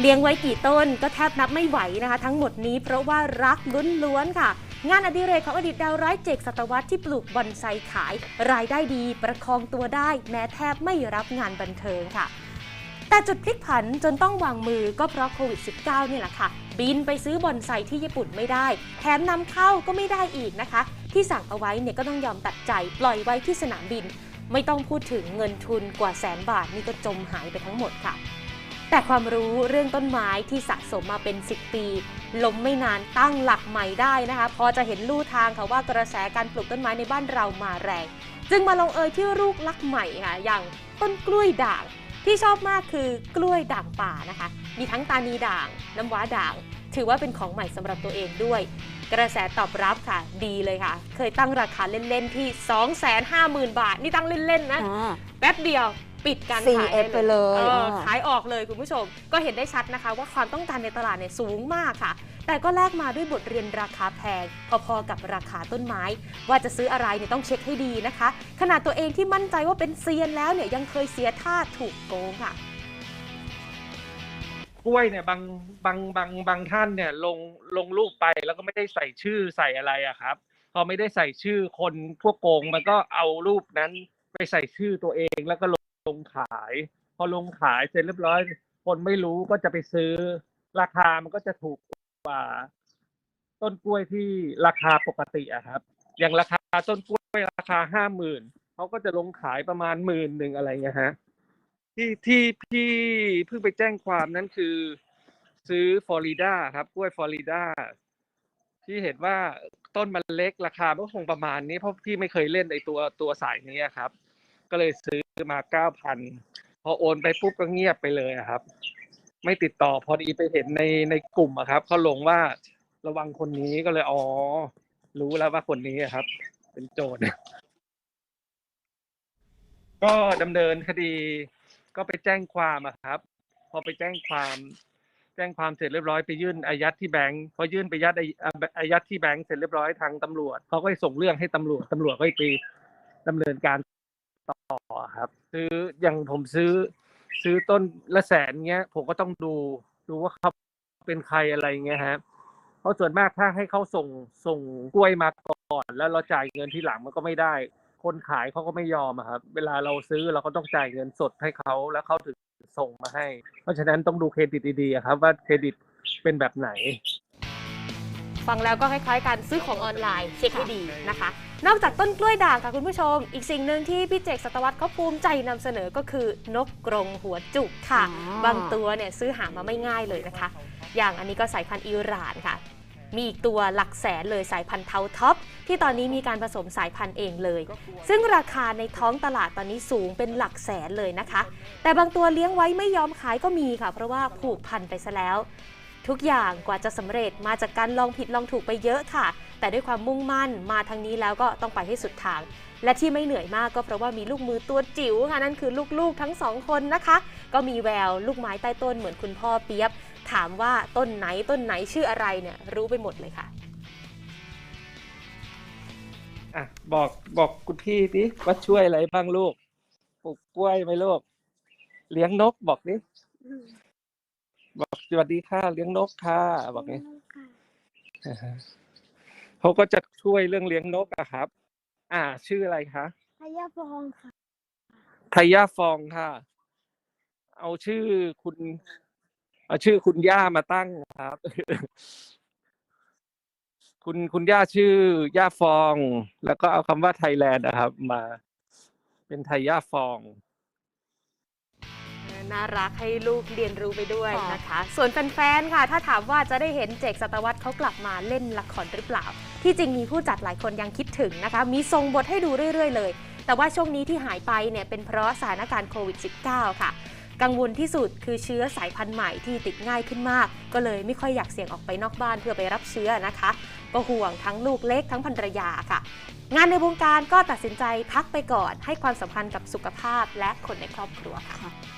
เลี้ยงไว้กี่ต้นก็แทบนับไม่ไหวนะคะ ทั้งหมดนี้เพราะว่ารักล้วนๆค่ะ งานอดิเรกของอดีตดาวร้ายเจกสัตวัตที่ปลูกบอนไซขาย รายได้ดีประคองตัวได้ แม้แทบไม่รับงานบันเทิงค่ะ แต่จุดพลิกผันจนต้องวางมือก็เพราะโควิด -19 นี่แหละค่ะ บินไปซื้อบอนไซที่ญี่ปุ่นไม่ได้ แถมนำเข้าก็ไม่ได้อีกนะคะ ที่สั่งเอาไว้เนี่ยก็ต้องยอมตัดใจปล่อยไว้ที่สนามบิน ไม่ต้องพูดถึงเงินทุนกว่าแสนบาทนี่ก็จมหายไปทั้งหมดค่ะ แต่ความรู้เรื่องต้นไม้ที่สะสมมาเป็น 10 ปี ล้มไม่นานตั้งหลักใหม่ได้นะคะ พอจะเห็นลู่ทางค่ะว่ากระแสการปลูกต้นไม้ในบ้านเรามาแรง จึงมาลงเอยที่ลูกลักใหม่ค่ะอย่างต้นกล้วยด่าง ที่ชอบมากคือกล้วยด่างป่านะคะ มีทั้งตานีด่าง น้ำว้าด่าง ถือว่าเป็นของใหม่สำหรับตัวเองด้วย กระแสตอบรับค่ะ ดีเลยค่ะ เคยตั้งราคาเล่นๆที่ 250,000 บาท นี่ตั้งเล่นๆนะอ่าแป๊บเดียว ปิดการขาย CF ไปเลยอออ่าขายออกเลยคุณผู้ชม ก็เห็นได้ชัดนะคะ ว่าความต้องการในตลาดเนี่ยสูงมากค่ะ แต่ก็แลกมาด้วยบทเรียนราคาแพง พอๆกับราคาต้นไม้ ว่าจะซื้ออะไรเนี่ยต้องเช็คให้ดีนะคะ ขนาดตัวเองที่มั่นใจว่าเป็นเซียนแล้วเนี่ยยังเคยเสียท่าถูกโกงค่ะ กล้วยเนี่ยบางบางบางบางท่านเนี่ยลงลงรูปไปแล้วก็ไม่ได้ใส่ชื่อใส่อะไรอะครับ พอไม่ได้ใส่ชื่อคนพวกโกงมันก็เอารูปนั้นไปใส่ชื่อตัวเองแล้วก็ลง ลงขาย พอลงขายเสร็จเรียบร้อย คนไม่รู้ก็จะไปซื้อ ราคามันก็จะถูกกว่า ต้นกล้วยที่ราคาปกติอะครับ อย่างราคาต้นกล้วยราคาห้าหมื่นเขาก็จะลงขายประมาณหมื่นหนึ่งอะไรเงี้ยฮะที่ที่พี่เพิ่งไปแจ้งความนั้นคือ ซื้อฟลอริดาครับกล้วยฟลอริดาที่เห็นว่าต้นมันเล็กราคาก็คงประมาณนี้เพราะพี่ไม่เคยเล่นไอตัวตัวสายนี้ครับ ก็เลยซื้อ มาเก้าพันพอโอนไปปุ๊บก็เงียบไปเลยครับ ไม่ติดต่อพอดีไปเห็นในในกลุ่มอะครับเขาลงว่าระวังคนนี้ก็เลยอ๋อรู้แล้วว่าคนนี้ครับ เป็นโจรก็ดำเนินคดี ก็ไปแจ้งความอะครับ พอไปแจ้งความแจ้งความเสร็จเรียบร้อยไปยื่นอายัดที่แบงก์พอยื่นไปยัดอายัดที่แบงก์เสร็จเรียบร้อยทางตำรวจเขาก็ส่งเรื่องให้ตำรวจตำรวจก็ไปดำเนินการ่อครับ ซื้ออย่างผมซื้อ ซื้อต้นละแสนเงี้ย ผมก็ต้องดูดูว่าเขาเป็นใครอะไรเงี้ยฮะเพราะส่วนมากถ้าให้เขาส่งส่งกล้วยมาก่อน แล้วเราจ่ายเงินทีหลังมันก็ไม่ได้ คนขายเขาก็ไม่ยอมอะครับ เวลาเราซื้อเราก็ต้องจ่ายเงินสดให้เขาแล้วเขาถึงส่งมาให้ เพราะฉะนั้นต้องดูเครดิตดีๆอะครับ ว่าเครดิตเป็นแบบไหน ฟังแล้วก็คล้ายๆการซื้อของออนไลน์เช็คให้ดีนะคะ นอกจากต้นกล้วยด่างค่ะคุณผู้ชม อีกสิ่งหนึ่งที่พี่เจกสัตวัตเขาภูมิใจนำเสนอก็คือนกกรงหัวจุกค่ะ อ๋อ บางตัวเนี่ยซื้อหามาไม่ง่ายเลยนะคะ อย่างอันนี้ก็สายพันธุ์อิหร่านค่ะ มีอีกตัวหลักแสนเลยสายพันธุ์เทาท็อป ที่ตอนนี้มีการผสมสายพันธุ์เองเลย ซึ่งราคาในท้องตลาดตอนนี้สูงเป็นหลักแสนเลยนะคะ แต่บางตัวเลี้ยงไว้ไม่ยอมขายก็มีค่ะ เพราะว่าผูกพันไปซะแล้ว ทุกอย่างกว่าจะสำเร็จมาจากการลองผิดลองถูกไปเยอะค่ะ แต่ด้วยความมุ่งมั่นมาทางนี้แล้วก็ต้องไปให้สุดทาง และที่ไม่เหนื่อยมากก็เพราะว่ามีลูกมือตัวจิ๋วค่ะนั่นคือลูกๆทั้งสองคนนะคะ ก็มีแววลูกไม้ใต้ต้นเหมือนคุณพ่อเปียบ ถามว่าต้นไหนต้นไหนชื่ออะไรเนี่ยรู้ไปหมดเลยค่ะอะบอกบอกคุณพี่ดิว่าช่วยอะไรบ้างลูกปลูกกล้วยไหมลูกเลี้ยงนกบอกดิ บอกสวัสดีค่ะเลี้ยงนกค่ะบอกนี้อ่าฮะเขาก็จะช่วยเรื่องเลี้ยงนกอะครับ อ่า ชื่ออะไรคะพยาฟองค่ะไทยาฟองค่ะ เอาชื่อคุณ เอาชื่อคุณย่ามาตั้งครับ คุณคุณย่าชื่อย่าฟอง แล้วก็เอาคำว่าไทยแลนด์นะครับ มา เป็นไทยย่าฟอง น่ารักให้ลูกเรียนรู้ไปด้วยค่ะนะคะ ส่วนแฟนๆค่ะ ถ้าถามว่าจะได้เห็นเจกสัตวัตเขากลับมาเล่นละครหรือเปล่า ที่จริงมีผู้จัดหลายคนยังคิดถึงนะคะ มีทรงบทให้ดูเรื่อยๆ เลย แต่ว่าช่วงนี้ที่หายไปเนี่ยเป็นเพราะสถานการณ์โควิด -19 ค่ะกังวลที่สุดคือเชื้อสายพันธุ์ใหม่ที่ติดง่ายขึ้นมาก ก็เลยไม่ค่อยอยากเสี่ยงออกไปนอกบ้านเพื่อไปรับเชื้อนะคะ ก็ห่วงทั้งลูกเล็กทั้งภรรยาค่ะ งานในวงการก็ตัดสินใจพักไปก่อน ให้ความสำคัญกับสุขภาพและคนในครอบครัวค่ะ